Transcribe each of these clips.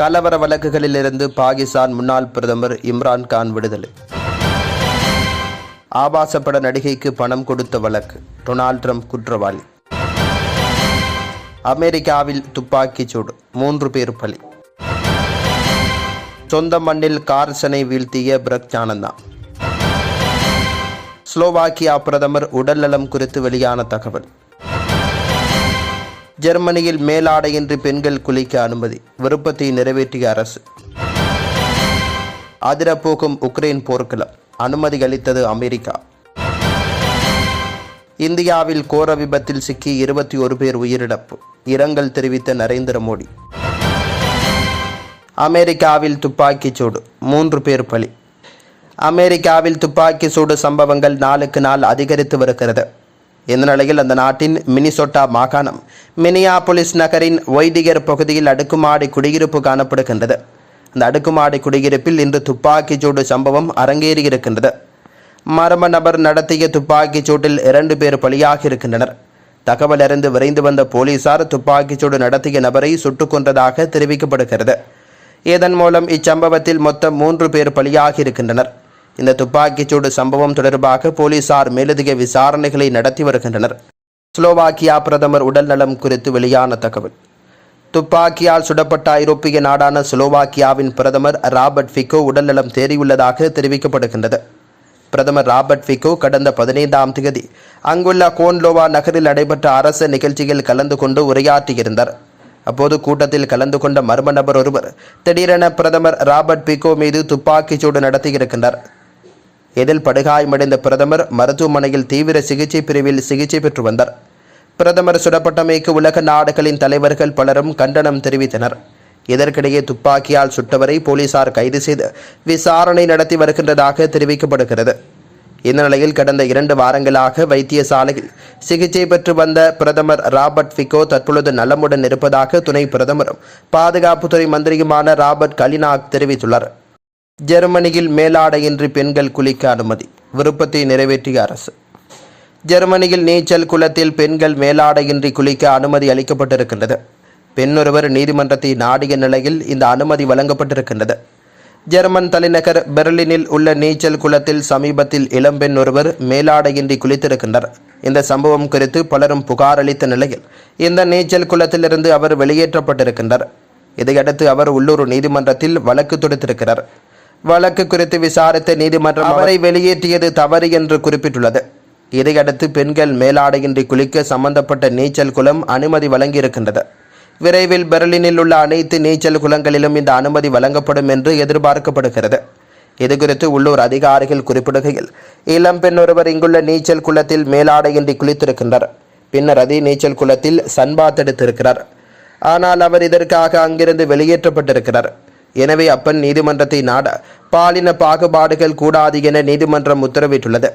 கலவர வழக்குகளிலிருந்து பாகிஸ்தான் முன்னாள் பிரதமர் இம்ரான் கான் விடுதலை. ஆபாசப்பட நடிகைக்கு பணம் கொடுத்த வழக்கு டொனால்ட் ட்ரம்ப் குற்றவாளி. அமெரிக்காவில் துப்பாக்கிச் சூடு மூன்று பேர் பலி. சொந்த மண்ணில் கார்சனை வீழ்த்திய பிரக்ஞானந்தா ஸ்லோவாக்கியா பிரதமர் உடல்நலம் குறித்து வெளியான தகவல். ஜெர்மனியில் மேலாடையின்றி பெண்கள் குளிக்க அனுமதி. விருப்பத்தை நிறைவேற்றிய அரசு. அதிரப்போகும் உக்ரைன் போர்க்களம். அனுமதி அளித்தது அமெரிக்கா. இந்தியாவில் கோர விபத்தில் சிக்கி இருபத்தி ஒரு பேர் உயிரிழப்பு. இரங்கல் தெரிவித்த நரேந்திர மோடி. அமெரிக்காவில் துப்பாக்கிச் சூடு. மூன்று பேர் பலி. அமெரிக்காவில் துப்பாக்கி சூடு சம்பவங்கள் நாளுக்கு நாள் அதிகரித்து வருகிறது. இந்த நிலையில் அந்த நாட்டின் மினிசோட்டா மாகாணம் மினியாபொலிஸ் நகரின் ஒய்டிகர் பகுதியில் அடுக்குமாடி குடியிருப்பு காணப்படுகின்றது. அந்த அடுக்குமாடி குடியிருப்பில் இன்று துப்பாக்கிச் சூடு சம்பவம் அரங்கேறியிருக்கின்றது மர்ம நபர் நடத்திய துப்பாக்கிச் சூட்டில் இரண்டு பேர் பலியாக இருக்கின்றனர். தகவல் அறிந்து விரைந்து வந்த போலீசார் துப்பாக்கிச் சூடு நடத்திய நபரை சுட்டுக் கொன்றதாக தெரிவிக்கப்படுகிறது. இதன் மூலம் இச்சம்பவத்தில் மொத்தம் மூன்று பேர் பலியாகி இருக்கின்றனர். இந்த துப்பாக்கிச்சூடு சம்பவம் தொடர்பாக போலீசார் மேலதிக விசாரணைகளை நடத்தி வருகின்றனர். ஸ்லோவாக்கியா பிரதமர் உடல்நலம் குறித்து வெளியான தகவல். துப்பாக்கியால் சுடப்பட்ட ஐரோப்பிய நாடான ஸ்லோவாக்கியாவின் பிரதமர் ராபர்ட் ஃபிகோ உடல்நலம் தேறியுள்ளதாக தெரிவிக்கப்படுகின்றது. பிரதமர் ராபர்ட் ஃபிகோ கடந்த பதினைந்தாம் தேதி அங்குள்ள கோன்லோவா நகரில் நடைபெற்ற அரசு நிகழ்ச்சியில் கலந்து கொண்டு உரையாற்றியிருந்தார். அப்போது கூட்டத்தில் கலந்து கொண்ட மர்ம நபர் ஒருவர் திடீரென பிரதமர் ராபர்ட் பிகோ மீது துப்பாக்கிச் சூடு நடத்தியிருக்கின்றார். இதில் படுகாயமடைந்த பிரதமர் மருத்துவமனையில் தீவிர சிகிச்சை பிரிவில் சிகிச்சை பெற்று வந்தார். பிரதமர் சுடப்பட்டமைக்கு உலக நாடுகளின் தலைவர்கள் பலரும் கண்டனம் தெரிவித்தனர். இதற்கிடையே துப்பாக்கியால் சுட்டவரை போலீசார் கைது செய்து விசாரணை நடத்தி வருகின்றதாக தெரிவிக்கப்படுகிறது. இந்த நிலையில் கடந்த இரண்டு வாரங்களாக வைத்தியசாலையில் சிகிச்சை பெற்று வந்த பிரதமர் ராபர்ட் ஃபிகோ தற்பொழுது நலமுடன் இருப்பதாக துணை பிரதமரும் பாதுகாப்புத்துறை மந்திரியுமான ராபர்ட் கலினாக் தெரிவித்துள்ளார். ஜெர்மனியில் மேலாடையின்றி பெண்கள் குளிக்க அனுமதி. விருப்பத்தை நிறைவேற்றிய அரசு. ஜெர்மனியில் நீச்சல் குளத்தில் பெண்கள் மேலாடையின்றி குளிக்க அனுமதி அளிக்கப்பட்டிருக்கின்றது. பெண்ணொருவர் நீதிமன்றத்தை நாடிய நிலையில் இந்த அனுமதி வழங்கப்பட்டிருக்கின்றது. ஜெர்மன் தலைநகர் பெர்லினில் உள்ள நீச்சல் குளத்தில் சமீபத்தில் இளம்பெண் ஒருவர் மேலாடையின்றி குளித்திருக்கின்றார். இந்த சம்பவம் குறித்து பலரும் புகார் அளித்த நிலையில் இந்த நீச்சல் குளத்திலிருந்து அவர் வெளியேற்றப்பட்டிருக்கின்றார். இதையடுத்து அவர் உள்ளூர் நீதிமன்றத்தில் வழக்கு தொடுத்திருக்கிறார். வழக்கு குறித்து விசாரித்த நீதிமன்றம் அவரை வெளியேற்றியது தவறு என்று குறிப்பிட்டுள்ளது. இதையடுத்து பெண்கள் மேலாடையின்றி குளிக்க சம்பந்தப்பட்ட நீச்சல் குளம் அனுமதி வழங்கியிருக்கின்றது. விரைவில் பெர்லினில் உள்ள அனைத்து நீச்சல் குளங்களிலும் இந்த அனுமதி வழங்கப்படும் என்று எதிர்பார்க்கப்படுகிறது. இதுகுறித்து உள்ளூர் அதிகாரிகள் குறிப்பிடுகையில் இளம்பெண் ஒருவர் இங்குள்ள நீச்சல் குளத்தில் மேலாடையின்றி குளித்திருக்கின்றார். பின்னர் அதே நீச்சல் குளத்தில் சன்பாத் எடுத்திருக்கிறார். ஆனால் அவர் இதற்காக அங்கிருந்து வெளியேற்றப்பட்டிருக்கிறார். எனவே அப்பன் நீதிமன்றத்தை நாட பாலின பாகுபாடுகள் கூடாது என நீதிமன்றம் உத்தரவிட்டுள்ளது.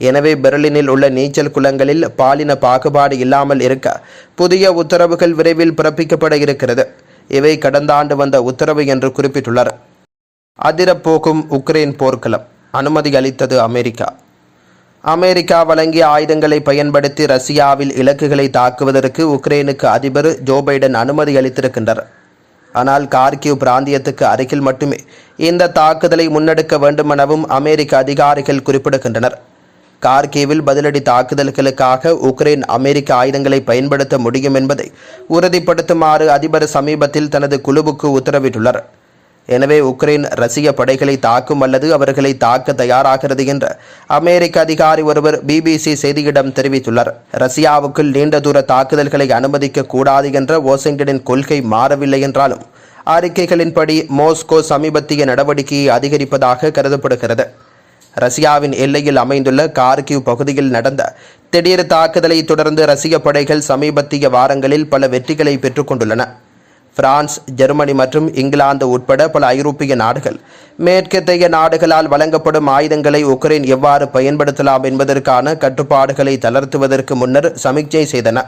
எனவே பெர்லினில் உள்ள நீச்சல் குளங்களில் பாலின பாகுபாடு இல்லாமல் இருக்க புதிய உத்தரவுகள் விரைவில் பிறப்பிக்கப்பட இருக்கிறது. இவை கடந்த ஆண்டு வந்த உத்தரவு என்று குறிப்பிட்டுள்ளார். அதிரப்போகும் உக்ரைன் போர்க்களம். அனுமதி அளித்தது அமெரிக்கா. அமெரிக்கா வழங்கிய ஆயுதங்களை பயன்படுத்தி ரஷ்யாவில் இலக்குகளை தாக்குவதற்கு உக்ரைனுக்கு அதிபர் ஜோ பைடன் அனுமதி அளித்திருக்கின்றார். ஆனால் கார்கிவ் பிராந்தியத்துக்கு அருகில் மட்டுமே இந்த தாக்குதலை முன்னெடுக்க வேண்டுமெனவும் அமெரிக்க அதிகாரிகள் குறிப்பிடுகின்றனர். கார்கிவில் பதிலடி தாக்குதல்களுக்காக உக்ரைன் அமெரிக்க ஆயுதங்களை பயன்படுத்த முடியும் என்பதை உறுதிப்படுத்துமாறு அதிபர் சமீபத்தில் தனது குழுவுக்கு உத்தரவிட்டுள்ளார். எனவே உக்ரைன் ரஷ்ய படைகளை தாக்கும் அல்லது அவர்களை தாக்க தயாராகிறது என்ற அமெரிக்க அதிகாரி ஒருவர் பிபிசி செய்தியிடம் தெரிவித்துள்ளார். ரஷ்யாவுக்குள் நீண்ட தூர தாக்குதல்களை அனுமதிக்க கூடாது என்ற வாஷிங்டனின் கொள்கை மாறவில்லை என்றாலும் அறிக்கைகளின்படி மோஸ்கோ சமீபத்திய நடவடிக்கையை அதிகரிப்பதாக கருதப்படுகிறது. ரஷ்யாவின் எல்லையில் அமைந்துள்ள கார்கிவ் பகுதியில் நடந்த திடீர் தாக்குதலை தொடர்ந்து ரஷ்ய படைகள் சமீபத்திய வாரங்களில் பல வெற்றிகளை பெற்றுக்கொண்டுள்ளன பிரான்ஸ் ஜெர்மனி மற்றும் இங்கிலாந்து உட்பட பல ஐரோப்பிய நாடுகள். மேற்கத்தைய நாடுகளால் வழங்கப்படும் ஆயுதங்களை உக்ரைன் எவ்வாறு பயன்படுத்தலாம் என்பதற்கான கட்டுப்பாடுகளை தளர்த்துவதற்கு முன்னர் சமிக்ஞை செய்தன.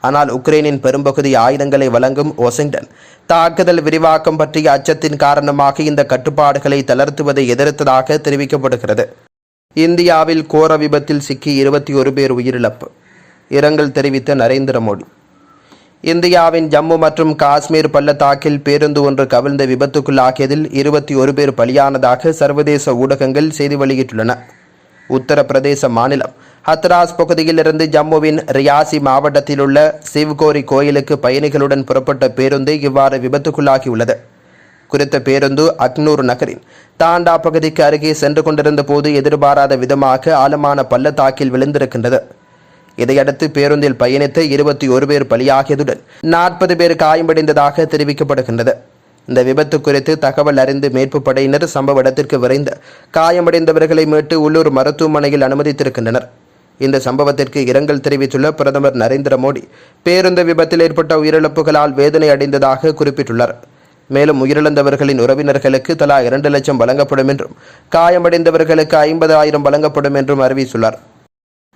ஆனால் உக்ரைனின் பெரும்பகுதி ஆயுதங்களை வழங்கும் வாஷிங்டன் தாக்குதல் விரிவாக்கம் பற்றிய அச்சத்தின் காரணமாக இந்த கட்டுப்பாடுகளை தளர்த்துவதை எதிர்த்ததாக தெரிவிக்கப்படுகிறது. இந்தியாவில் கோர விபத்தில் சிக்கி இருபத்தி ஒரு பேர் உயிரிழப்பு. இரங்கல் தெரிவித்த நரேந்திர மோடி. இந்தியாவின் ஜம்மு மற்றும் காஷ்மீர் பள்ளத்தாக்கில் பேருந்து ஒன்று கவிழ்ந்த விபத்துக்குள்ளாகியதில் இருபத்தி ஒரு பேர் பலியானதாக சர்வதேச ஊடகங்கள் செய்தி வெளியிட்டுள்ளன. உத்தரப்பிரதேச மாநிலம் ஹத்ராஸ் பகுதியிலிருந்து ஜம்முவின் ரியாசி மாவட்டத்தில் உள்ள சிவ்கோரி கோயிலுக்கு பயணிகளுடன் புறப்பட்ட பேருந்து இவ்வாறு விபத்துக்குள்ளாகியுள்ளது. குறித்த பேருந்து அக்னூர் நகரின் தாண்டா பகுதிக்கு அருகே சென்று கொண்டிருந்த போது எதிர்பாராத விதமாக ஆழமான பள்ளத்தாக்கில் விழுந்திருக்கின்றது. இதையடுத்து பேருந்தில் பயணித்த இருபத்தி ஒரு பேர் பலியாகியதுடன் நாற்பது பேர் காயமடைந்ததாக தெரிவிக்கப்படுகின்றது. இந்த விபத்து குறித்து தகவல் அறிந்து மீட்பு படையினர் சம்பவ இடத்திற்கு விரைந்து காயமடைந்தவர்களை மீட்டு உள்ளூர் மருத்துவமனையில் அனுமதித்திருக்கின்றனர். இந்த சம்பவத்திற்கு இரங்கல் தெரிவித்துள்ள பிரதமர் நரேந்திர மோடி பேருந்து விபத்தில் ஏற்பட்ட உயிரிழப்புகளால் வேதனை அடைந்ததாக குறிப்பிட்டுள்ளார். மேலும் உயிரிழந்தவர்களின் உறவினர்களுக்கு தலா இரண்டு லட்சம் வழங்கப்படும் என்றும் காயமடைந்தவர்களுக்கு ஐம்பது ஆயிரம் வழங்கப்படும் என்றும் அறிவித்துள்ளார்.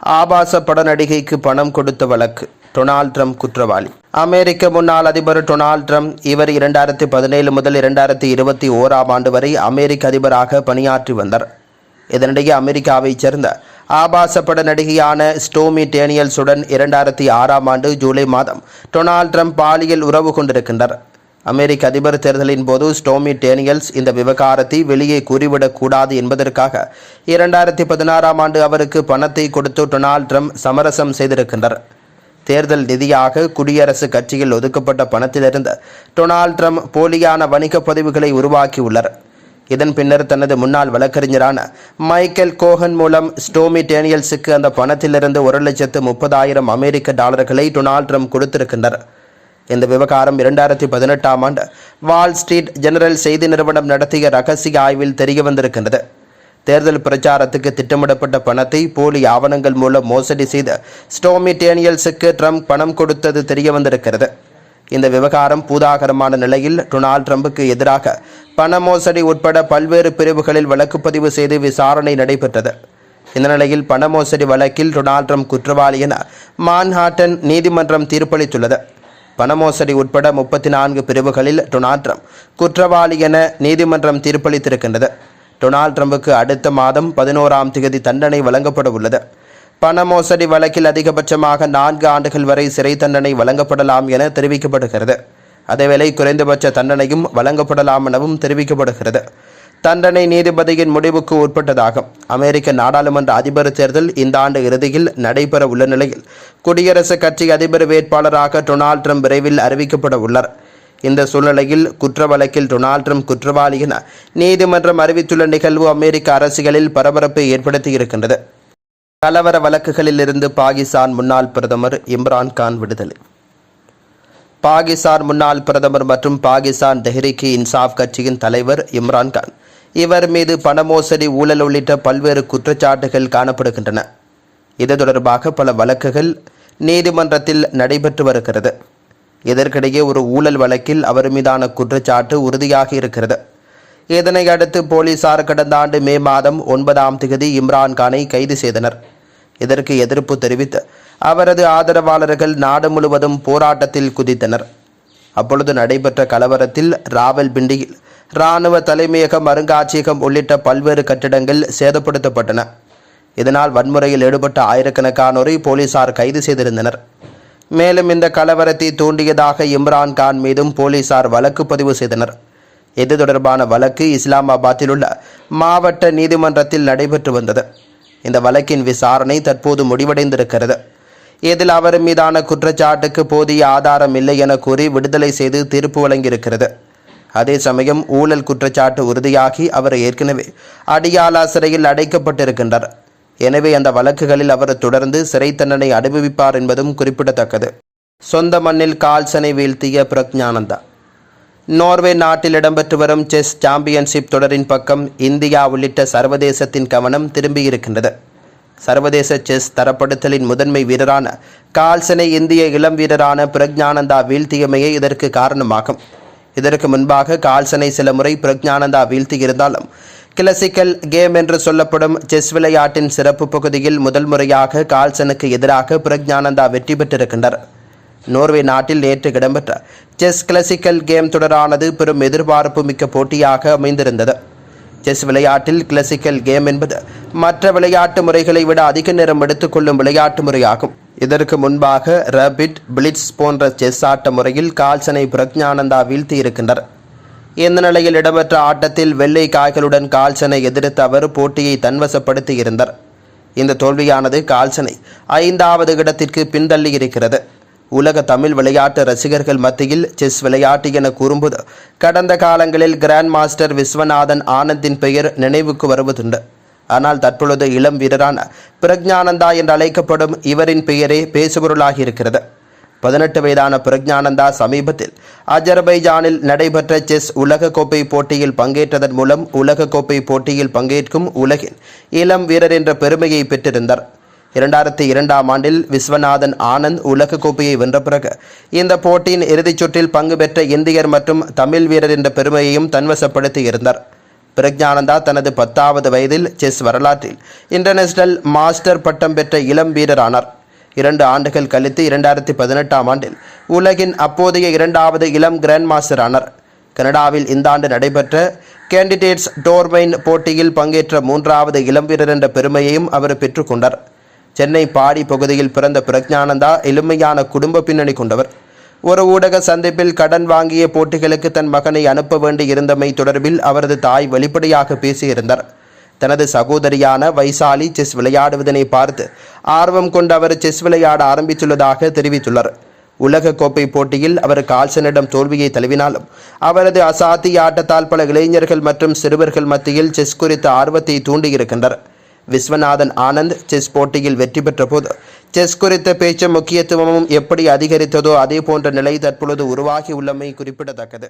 ஆபாச பட நடிகைக்கு பணம் கொடுத்த வழக்கு. டொனால்ட் ட்ரம்ப் குற்றவாளி. அமெரிக்க முன்னாள் அதிபர் டொனால்ட் ட்ரம்ப் இவர் இரண்டாயிரத்தி பதினேழு முதல் இரண்டாயிரத்தி இருபத்தி ஓராம் ஆண்டு வரை அமெரிக்க அதிபராக பணியாற்றி வந்தார். இதனிடையே அமெரிக்காவைச் சேர்ந்த ஆபாச பட நடிகையான ஸ்டோமி டேனியல்ஸுடன் இரண்டாயிரத்தி ஆறாம் ஆண்டு ஜூலை மாதம் டொனால்ட் ட்ரம்ப் பாலியல் உறவு கொண்டிருக்கின்றார். அமெரிக்க அதிபர் தேர்தலின் போது ஸ்டோமி டேனியல்ஸ் இந்த விவகாரத்தை வெளியே கூறிவிடக்கூடாது என்பதற்காக இரண்டாயிரத்தி பதினாறாம் ஆண்டு அவருக்கு பணத்தை கொடுத்து டொனால்ட் ட்ரம்ப் சமரசம் செய்திருக்கின்றார். தேர்தல் நிதியாக குடியரசுக் கட்சியில் ஒதுக்கப்பட்ட பணத்திலிருந்து டொனால்ட் ட்ரம்ப் போலியான வணிக பதிவுகளை உருவாக்கியுள்ளார். இதன் பின்னர் தனது முன்னாள் வழக்கறிஞரான மைக்கேல் கோஹன் மூலம் ஸ்டோமி டேனியல்ஸுக்கு அந்த பணத்திலிருந்து ஒரு லட்சத்து முப்பதாயிரம் அமெரிக்க டாலர்களை டொனால்ட் ட்ரம்ப் கொடுத்திருக்கின்றனர் இந்த விவகாரம் இரண்டாயிரத்தி பதினெட்டாம் ஆண்டு வால் ஸ்ட்ரீட் ஜெனரல் செய்தி நிறுவனம் நடத்திய ரகசிய ஆய்வில் தெரிய வந்திருக்கின்றது. தேர்தல் பிரச்சாரத்துக்கு திட்டமிடப்பட்ட பணத்தை போலி ஆவணங்கள் மூலம் மோசடி செய்த ஸ்டோமி டேனியல்ஸுக்கு ட்ரம்ப் பணம் கொடுத்தது தெரிய வந்திருக்கிறது. இந்த விவகாரம் பூதாகரமான நிலையில் டொனால்ட் ட்ரம்புக்கு எதிராக பண மோசடி உட்பட பல்வேறு பிரிவுகளில் வழக்கு பதிவு செய்து விசாரணை நடைபெற்றது. இந்த நிலையில் பண மோசடி வழக்கில் டொனால்ட் ட்ரம்ப் குற்றவாளி என மான்ஹாட்டன் நீதிமன்றம் தீர்ப்பளித்துள்ளது. பணமோசடி உட்பட முப்பத்தி நான்கு பிரிவுகளில் டொனால்ட் ட்ரம்ப் குற்றவாளி என நீதிமன்றம் தீர்ப்பளித்திருக்கின்றது. டொனால்ட் ட்ரம்புக்கு அடுத்த மாதம் பதினோராம் தேதி தண்டனை வழங்கப்பட உள்ளது. பண மோசடி வழக்கில் அதிகபட்சமாக நான்கு ஆண்டுகள் வரை சிறை தண்டனை வழங்கப்படலாம் என தெரிவிக்கப்படுகிறது. அதேவேளை குறைந்தபட்ச தண்டனையும் வழங்கப்படலாம் எனவும் தெரிவிக்கப்படுகிறது. தண்டனை நீதிபதியின் முடிவுக்கு உட்பட்டதாகும். அமெரிக்க நாடாளுமன்ற அதிபர் தேர்தல் இந்த ஆண்டு இறுதியில் நடைபெற உள்ள நிலையில் குடியரசுக் கட்சி அதிபர் வேட்பாளராக டொனால்ட் ட்ரம்ப் விரைவில் அறிவிக்கப்பட உள்ளார். இந்த சூழ்நிலையில் குற்ற வழக்கில் டொனால்ட் ட்ரம்ப் குற்றவாளி என நீதிமன்றம் அறிவித்துள்ள நிகழ்வு அமெரிக்க அரசியலில் பரபரப்பை ஏற்படுத்தியிருக்கின்றது கலவர வழக்குகளில் இருந்து பாகிஸ்தான் முன்னாள் பிரதமர் இம்ரான் கான் விடுதலை. பாகிஸ்தான் முன்னாள் பிரதமர் மற்றும் பாகிஸ்தான் தெஹ்ரிக்கு இன்சாஃப் கட்சியின் தலைவர் இம்ரான் கான். இவர் மீது பண மோசடி ஊழல் உள்ளிட்ட பல்வேறு குற்றச்சாட்டுகள் காணப்படுகின்றன. இது தொடர்பாக பல வழக்குகள் நீதிமன்றத்தில் நடைபெற்று வருகிறது. இதற்கிடையே ஒரு ஊழல் வழக்கில் அவர் மீதான குற்றச்சாட்டு உறுதியாகி இருக்கிறது. இதனை அடுத்து போலீசார் கடந்த ஆண்டு மே மாதம் ஒன்பதாம் தேதி இம்ரான் கானை கைது செய்தனர். இதற்கு எதிர்ப்பு தெரிவித்து அவரது ஆதரவாளர்கள் நாடு முழுவதும் போராட்டத்தில் குதித்தனர். அப்பொழுது நடைபெற்ற கலவரத்தில் ராவல்பிண்டியில் இராணுவ தலைமையகம் அருங்காட்சியகம் உள்ளிட்ட பல்வேறு கட்டிடங்கள் சேதப்படுத்தப்பட்டன. இதனால் வன்முறையில் ஈடுபட்ட ஆயிரக்கணக்கானோரை போலீசார் கைது செய்திருந்தனர். மேலும் இந்த கலவரத்தை தூண்டியதாக இம்ரான் கான் மீதும் போலீசார் வழக்கு பதிவு செய்தனர். இது தொடர்பான வழக்கு இஸ்லாமாபாத்தில் உள்ள மாவட்ட நீதிமன்றத்தில் நடைபெற்று வந்தது. இந்த வழக்கின் விசாரணை தற்போது முடிவடைந்திருக்கிறது. இதில் அவர் மீதான குற்றச்சாட்டுக்கு போதிய ஆதாரம் இல்லை என கூறி விடுதலை செய்து தீர்ப்பு வழங்கியிருக்கிறது. அதே சமயம் ஊழல் குற்றச்சாட்டு உறுதியாகி அவர் ஏற்கனவே அடியாலா சிறையில் அடைக்கப்பட்டிருக்கின்றார். எனவே அந்த வழக்குகளில் அவர் தொடர்ந்து சிறை தண்டனை அனுபவிப்பார் என்பதும் குறிப்பிடத்தக்கது. சொந்த மண்ணில் கால்சனை வீழ்த்திய பிரக்ஞானந்தா நோர்வே நாட்டில் இடம்பெற்று வரும் செஸ் சாம்பியன்ஷிப் தொடரின் பக்கம் இந்தியா உள்ளிட்ட சர்வதேசத்தின் கவனம் திரும்பியிருக்கின்றது. சர்வதேச செஸ் தரப்படுத்தலின் முதன்மை வீரரான கால்சனை இந்திய இளம் வீரரான பிரக்ஞானந்தா வீழ்த்தியமையே இதற்கு காரணமாகும். இதற்கு முன்பாக கால்சனை சில முறை பிரக்ஞானந்தா வீழ்த்தியிருந்தாலும் கிளாசிக்கல் கேம் என்று சொல்லப்படும் செஸ் விளையாட்டின் சிறப்பு பகுதியில் முதல் முறையாக கால்சனுக்கு எதிராக பிரக்ஞானந்தா வெற்றி பெற்றிருக்கின்றார். நோர்வே நாட்டில் நேற்று இடம்பெற்ற செஸ் கிளாசிக்கல் கேம் தொடரானது பெரும் எதிர்பார்ப்பு மிக்க போட்டியாக அமைந்திருந்தது. செஸ் விளையாட்டில் கிளாசிக்கல் கேம் என்பது மற்ற விளையாட்டு முறைகளை விட அதிக நேரம் எடுத்துக்கொள்ளும் விளையாட்டு முறையாகும். இதற்கு முன்பாக ரபிட் பிளிட்ஸ் போன்ற செஸ் ஆட்ட முறையில் கால்சனை பிரக்ஞானந்தா வீழ்த்தியிருக்கின்றார் இந்த நிலையில் இடம்பெற்ற ஆட்டத்தில் வெள்ளை காய்களுடன் கால்சனை எதிர்த்து அவர் போட்டியை தன்வசப்படுத்தியிருந்தார். இந்த தோல்வியானது கால்சனை ஐந்தாவது இடத்திற்கு பின்தள்ளி இருக்கிறது உலக தமிழ் விளையாட்டு ரசிகர்கள் மத்தியில் செஸ் விளையாட்டு என கூறும்போது கடந்த காலங்களில் கிராண்ட் மாஸ்டர் விஸ்வநாதன் ஆனந்தின் பெயர் நினைவுக்கு வருவதுண்டு. ஆனால் தற்பொழுது இளம் வீரரான பிரக்ஞானந்தா என்று அழைக்கப்படும் இவரின் பெயரே பேசுபொருளாகி இருக்கிறது பதினெட்டு வயதான பிரக்ஞானந்தா சமீபத்தில் அஜர்பைஜானில் நடைபெற்ற செஸ் உலகக்கோப்பை போட்டியில் பங்கேற்றதன் மூலம் உலகக்கோப்பை போட்டியில் பங்கேற்கும் உலகின் இளம் வீரர் என்ற பெருமையை பெற்றிருந்தார். இரண்டாயிரத்தி இரண்டாம் ஆண்டில் விஸ்வநாதன் ஆனந்த் உலகக்கோப்பையை வென்ற பிறகு இந்த போட்டியின் இறுதிச் சுற்றில் பங்கு பெற்ற இந்தியர் மற்றும் தமிழ் வீரர் என்ற பெருமையையும் தன்வசப்படுத்தி இருந்தார். பிரக்ஞானந்தா தனது பத்தாவது வயதில் செஸ் வரலாற்றில் இன்டர்நேஷனல் மாஸ்டர் பட்டம் பெற்ற இளம் வீரரானார். இரண்டு ஆண்டுகள் கழித்து இரண்டாயிரத்தி பதினெட்டாம் ஆண்டில் உலகின் அப்போதைய இரண்டாவது இளம் கிராண்ட் மாஸ்டர் ஆனார். கனடாவில் இந்த ஆண்டு நடைபெற்ற கேண்டிடேட்ஸ் டோர்மைன் போட்டியில் பங்கேற்ற மூன்றாவது இளம் வீரர் என்ற பெருமையையும் அவர் பெற்றுக்கொண்டார் சென்னை பாடி பகுதியில் பிறந்த பிரக்ஞானந்தா எளிமையான குடும்ப பின்னணி கொண்டவர். ஒரு ஊடக சந்திப்பில் கடன் வாங்கிய போட்டிகளுக்கு தன் மகனை அனுப்ப வேண்டி இருந்தமை தொடர்பில் அவரது தாய் வெளிப்படையாக பேசியிருந்தார். தனது சகோதரியான வைசாலி செஸ் விளையாடுவதனை பார்த்து ஆர்வம் கொண்டு அவர் செஸ் விளையாட ஆரம்பித்துள்ளதாக தெரிவித்துள்ளார். உலக கோப்பை போட்டியில் அவர் கால்சனிடம் தோல்வியை தழுவினாலும் அவரது அசாத்திய ஆட்டத்தால் பல இளைஞர்கள் மற்றும் சிறுவர்கள் மத்தியில் செஸ் குறித்த ஆர்வத்தை தூண்டியிருக்கின்றனர். விஸ்வநாதன் ஆனந்த் செஸ் போட்டியில் வெற்றி பெற்ற போது செஸ் குறித்த பேச்சு முக்கியத்துவமும் எப்படி அதிகரித்ததோ அதே போன்ற நிலை தற்பொழுது உருவாகி உள்ளமை குறிப்பிடத்தக்கது.